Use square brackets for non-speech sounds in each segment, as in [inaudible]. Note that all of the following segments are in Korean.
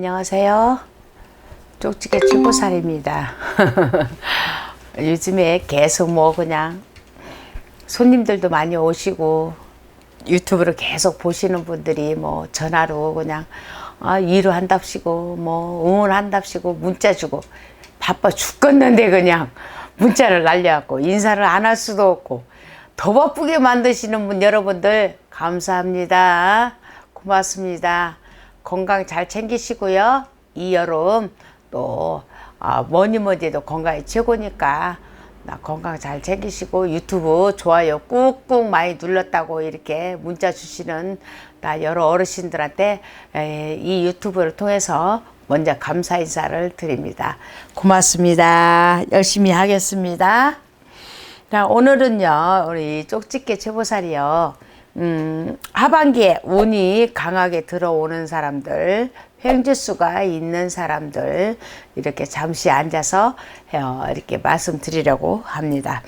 안녕하세요. 쪽지게 주부살입니다. [laughs] 요즘에 계속 뭐 그냥 손님들도 많이 오시고 유튜브를 계속 보시는 분들이 뭐 전화로 그냥 아, 위로한답시고 뭐 응원한답시고 문자 주고 바빠 죽겠는데 그냥 문자를 날려갖고 인사를 안 할 수도 없고 더 바쁘게 만드시는 분 여러분들 감사합니다. 고맙습니다. 건강 잘 챙기시고요. 이 여름 또 아, 뭐니 뭐니 해도 건강이 최고니까 나 건강 잘 챙기시고 유튜브 좋아요 꾹꾹 많이 눌렀다고 이렇게 문자 주시는 나 여러 어르신들한테 에, 이 유튜브를 통해서 먼저 감사 인사를 드립니다. 고맙습니다. 열심히 하겠습니다. 자, 오늘은요, 우리 쪽집게 최보살이요, 음, 하반기에 운이 강하게 들어오는 사람들, 횡재수가 있는 사람들, 이렇게 잠시 앉아서, 어, 이렇게 말씀드리려고 합니다.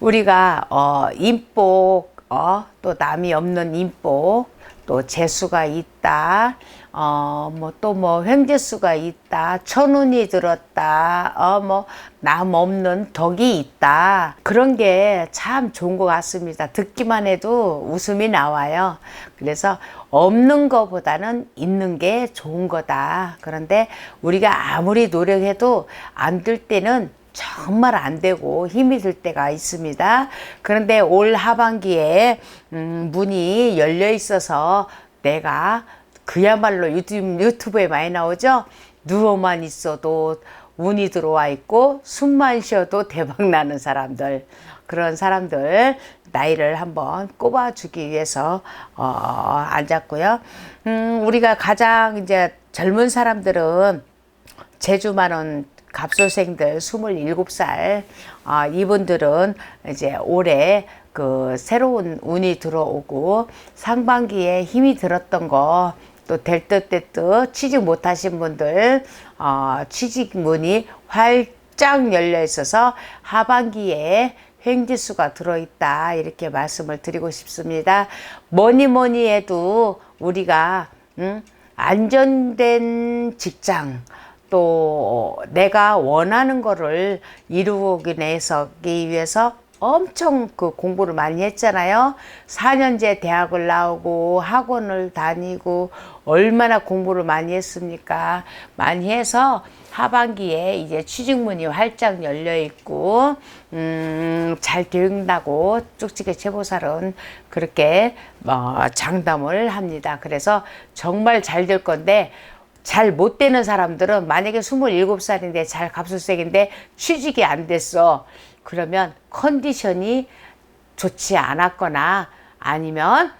우리가, 어, 인복, 어, 또 남이 없는 인복, 또 재수가 있다. 어, 뭐, 또 뭐, 횡재수가 있다. 천운이 들었다. 어, 뭐, 남 없는 덕이 있다. 그런 게 참 좋은 것 같습니다. 듣기만 해도 웃음이 나와요. 그래서 없는 것보다는 있는 게 좋은 거다. 그런데 우리가 아무리 노력해도 안 될 때는 정말 안 되고 힘이 들 때가 있습니다. 그런데 올 하반기에 음, 문이 열려 있어서 내가 그야말로 유튜브, 유튜브에 많이 나오죠. 누워만 있어도 운이 들어와 있고 숨만 쉬어도 대박 나는 사람들 그런 사람들 나이를 한번 꼽아주기 위해서 어, 앉았고요. 음, 우리가 가장 이제 젊은 사람들은 제주만원 갑술생들 27살 아, 이분들은 이제 올해 그 새로운 운이 들어오고 상반기에 힘이 들었던 거 또 될 듯 될듯 취직 못하신 분들 어, 취직문이 활짝 열려 있어서 하반기에 횡지수가 들어있다 이렇게 말씀을 드리고 싶습니다. 뭐니 뭐니 해도 우리가 음, 안전된 직장 또 내가 원하는 거를 이루기 위해서 엄청 그 공부를 많이 했잖아요. 4년제 대학을 나오고 학원을 다니고 얼마나 공부를 많이 했습니까? 많이 해서 하반기에 이제 취직문이 활짝 열려 있고 음, 잘 된다고 쪽지게 제보살은 그렇게 어, 장담을 합니다. 그래서 정말 잘 될 건데 잘 못 되는 사람들은 만약에 27살인데 잘 갑술색인데 취직이 안 됐어. 그러면 컨디션이 좋지 않았거나 아니면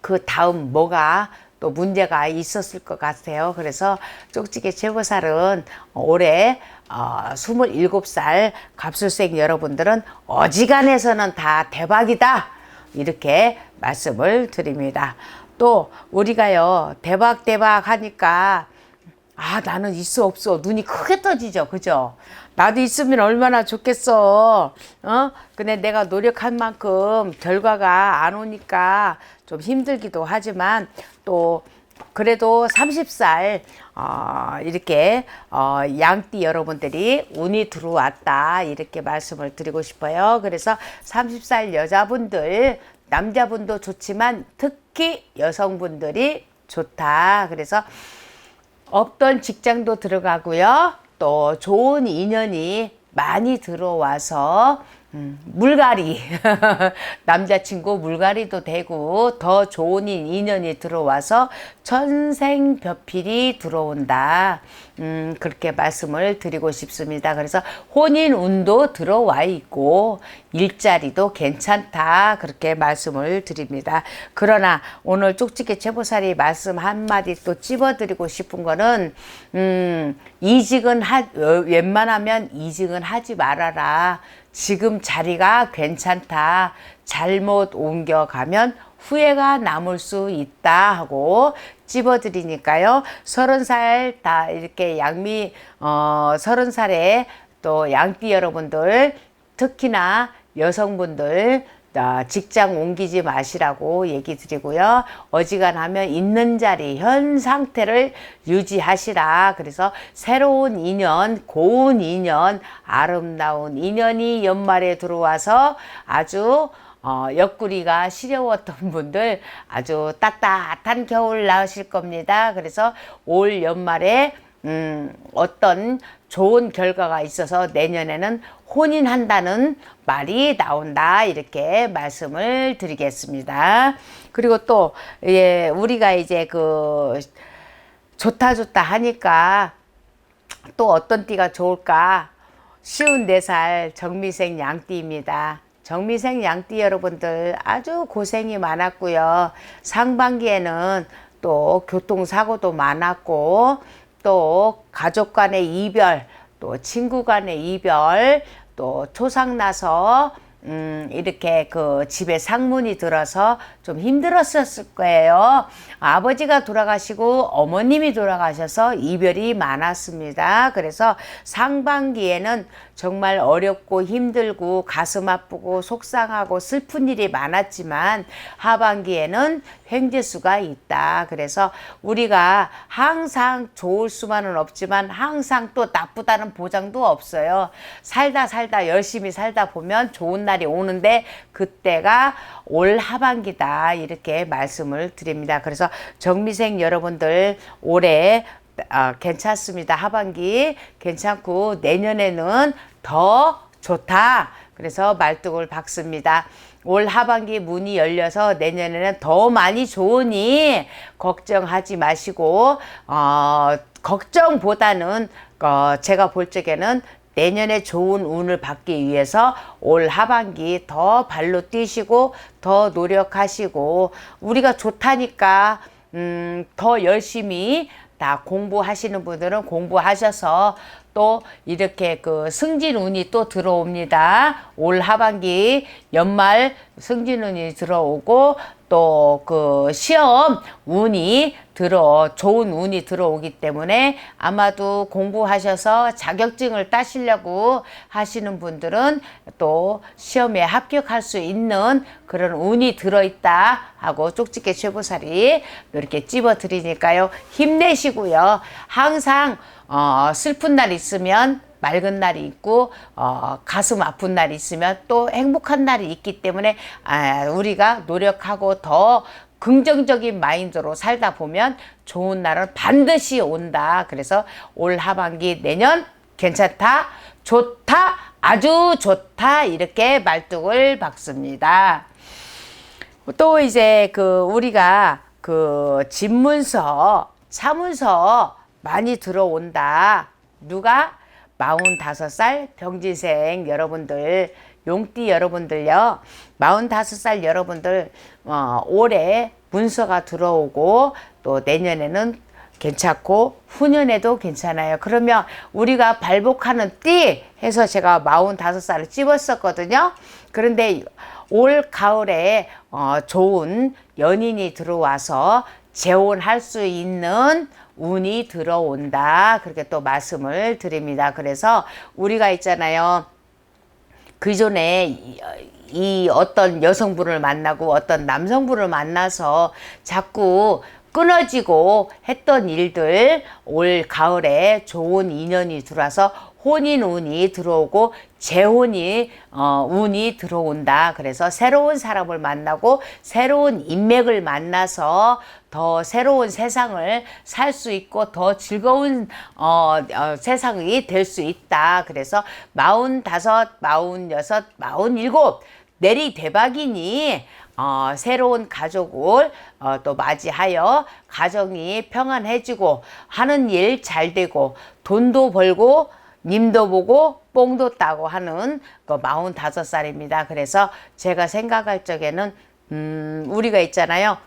그 다음 뭐가 또 문제가 있었을 것 같아요. 그래서 쪽지게 제보살은 올해 어, 27살 갑술생 여러분들은 어지간해서는 다 대박이다. 이렇게 말씀을 드립니다. 또 우리가요 대박 대박 하니까 아 나는 있어 없어. 눈이 크게 떠지죠. 그죠? 나도 있으면 얼마나 좋겠어. 어? 근데 내가 노력한 만큼 결과가 안 오니까 좀 힘들기도 하지만 또 그래도 30살 어, 이렇게 어, 양띠 여러분들이 운이 들어왔다. 이렇게 말씀을 드리고 싶어요. 그래서 30살 여자분들 남자분도 좋지만 특히 여성분들이 좋다. 그래서 없던 직장도 들어가고요. 또 좋은 인연이 많이 들어와서 음, 물갈이. [laughs] 남자친구 물갈이도 되고 더 좋은 인연이 들어와서 천생벼필이 들어온다. 음, 그렇게 말씀을 드리고 싶습니다. 그래서 혼인 운도 들어와 있고 일자리도 괜찮다. 그렇게 말씀을 드립니다. 그러나 오늘 쪽지게 최보살이 말씀 한마디 또 찝어드리고 싶은 거는 음, 이직은 하, 어, 웬만하면 이직은 하지 말아라 지금 자리가 괜찮다. 잘못 옮겨가면 후회가 남을 수 있다 하고 찝어드리니까요. 서른 살 다 이렇게 양미 어 서른 살에 또 양띠 여러분들 특히나 여성분들 어, 직장 옮기지 마시라고 얘기 드리고요. 어지간하면 있는 자리, 현 상태를 유지하시라. 그래서 새로운 인연, 고운 인연, 아름다운 인연이 연말에 들어와서 아주 어, 옆구리가 시려웠던 분들 아주 따뜻한 겨울 나으실 겁니다. 그래서 올 연말에 음, 어떤 좋은 결과가 있어서 내년에는 혼인한다는 말이 나온다 이렇게 말씀을 드리겠습니다. 그리고 또 예, 우리가 이제 그 좋다 좋다 하니까 또 어떤 띠가 좋을까? 쉬운 네살 정미생 양띠입니다. 정미생 양띠 여러분들 아주 고생이 많았고요. 상반기에는 또 교통사고도 많았고 또 가족 간의 이별, 또 친구 간의 이별, 또 초상 나서 음, 이렇게 그 집에 상문이 들어서 좀 힘들었었을 거예요. 아버지가 돌아가시고 어머님이 돌아가셔서 이별이 많았습니다. 그래서 상반기에는 정말 어렵고 힘들고 가슴 아프고 속상하고 슬픈 일이 많았지만 하반기에는 횡재수가 있다. 그래서 우리가 항상 좋을 수만은 없지만 항상 또 나쁘다는 보장도 없어요. 살다 살다 열심히 살다 보면 좋은 날이 오는데 그때가 올 하반기다. 이렇게 말씀을 드립니다. 그래서 정미생 여러분들 올해 아, 괜찮습니다. 하반기 괜찮고 내년에는 더 좋다. 그래서 말뚝을 박습니다. 올 하반기 문이 열려서 내년에는 더 많이 좋으니 걱정하지 마시고 어, 걱정보다는 어, 제가 볼 적에는 내년에 좋은 운을 받기 위해서 올 하반기 더 발로 뛰시고 더 노력하시고 우리가 좋다니까 음, 더 열심히 다 공부하시는 분들은 공부하셔서 또 이렇게 그 승진 운이 또 들어옵니다. 올 하반기 연말 승진 운이 들어오고 또 그 시험 운이 들어 좋은 운이 들어오기 때문에 아마도 공부하셔서 자격증을 따시려고 하시는 분들은 또 시험에 합격할 수 있는 그런 운이 들어있다 하고 쪽집게 쇠보살이 이렇게 찝어 드리니까요. 힘내시고요. 항상 어, 슬픈 날 있으면 맑은 날이 있고 어, 가슴 아픈 날이 있으면 또 행복한 날이 있기 때문에 아, 우리가 노력하고 더 긍정적인 마인드로 살다 보면 좋은 날은 반드시 온다. 그래서 올 하반기 내년 괜찮다, 좋다, 아주 좋다 이렇게 말뚝을 박습니다. 또 이제 그 우리가 그 집문서, 차문서 많이 들어온다. 누가? 45살 병지생 여러분들, 용띠 여러분들요. 45살 여러분들, 어, 올해 문서가 들어오고 또 내년에는 괜찮고 후년에도 괜찮아요. 그러면 우리가 발복하는 띠 해서 제가 45살을 찝었었거든요. 그런데 올 가을에 어, 좋은 연인이 들어와서 재혼할 수 있는 운이 들어온다. 그렇게 또 말씀을 드립니다. 그래서 우리가 있잖아요. 그 전에 이, 이 어떤 여성분을 만나고 어떤 남성분을 만나서 자꾸 끊어지고 했던 일들 올 가을에 좋은 인연이 들어와서 혼인 운이 들어오고 재혼이 어, 운이 들어온다. 그래서 새로운 사람을 만나고 새로운 인맥을 만나서 더 새로운 세상을 살 수 있고 더 즐거운 어, 어, 세상이 될 수 있다. 그래서 마흔 다섯, 마흔 여섯, 마흔 일곱 내리 대박이니 어, 새로운 가족을 어, 또 맞이하여 가정이 평안해지고 하는 일 잘 되고 돈도 벌고 님도 보고 뽕도 따고 하는 그 45살입니다. 그래서 제가 생각할 적에는 음, 우리가 있잖아요.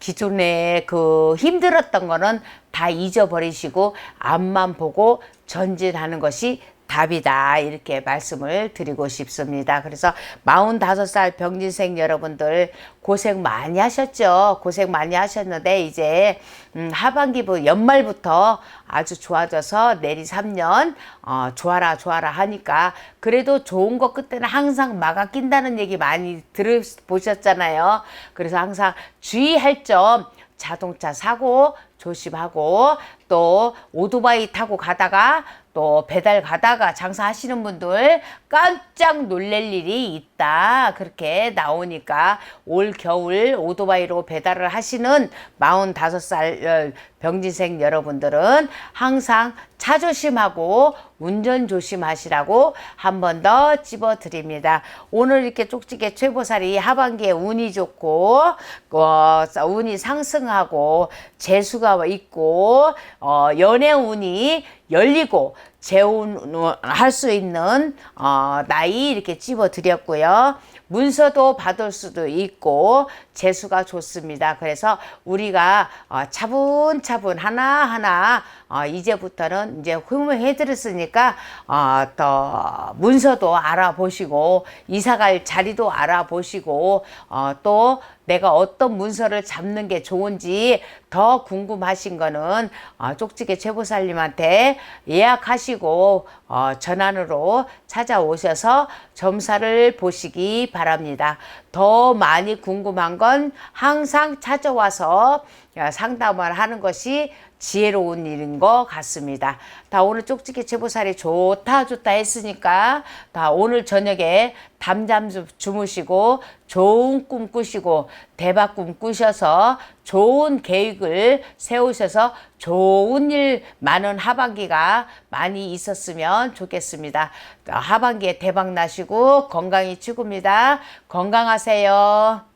기존에 그 힘들었던 거는 다 잊어버리시고 앞만 보고 전진하는 것이 답이다 이렇게 말씀을 드리고 싶습니다. 그래서 45살 병진생 여러분들 고생 많이 하셨죠. 고생 많이 하셨는데 이제 음, 하반기부 연말부터 아주 좋아져서 내리 3년 어, 좋아라 좋아라 하니까 그래도 좋은 거 끝에는 항상 막아 낀다는 얘기 많이 들어보셨잖아요. 그래서 항상 주의할 점 자동차 사고 조심하고 또 오토바이 타고 가다가 또 배달 가다가 장사하시는 분들 깜짝 놀랄 일이 있다. 그렇게 나오니까 올 겨울 오토바이로 배달을 하시는 45살 병진생 여러분들은 항상 차 조심하고 운전 조심하시라고 한 번더 집어 드립니다. 오늘 이렇게 쪽지게 최보살이 하반기에 운이 좋고 어, 운이 상승하고 재수가 있고 어, 연애 운이 열리고 재혼할 수 있는 어, 나이 이렇게 집어 드렸고요. 문서도 받을 수도 있고 재수가 좋습니다. 그래서 우리가 어, 차분차분 하나하나 어, 이제부터는 이제 후무해 드렸으니까 어, 더 문서도 알아보시고 이사갈 자리도 알아보시고 어, 또 내가 어떤 문서를 잡는 게 좋은지 더 궁금하신 거는 어, 쪽지게 최보살님한테 예약하시고 어, 전환으로 찾아오셔서 점사를 보시기 바랍니다. 더 많이 궁금한 건 항상 찾아와서 어, 상담을 하는 것이 지혜로운 일인 것 같습니다. 다 오늘 쪽지기 제보살이 좋다 좋다 했으니까 다 오늘 저녁에 담잠 주- 주무시고 좋은 꿈 꾸시고 대박 꿈 꾸셔서 좋은 계획을 세우셔서 좋은 일 많은 하반기가 많이 있었 으면 좋겠습니다. 하반기에 대박 나시고 건강이 최고입니다. 건강하세요.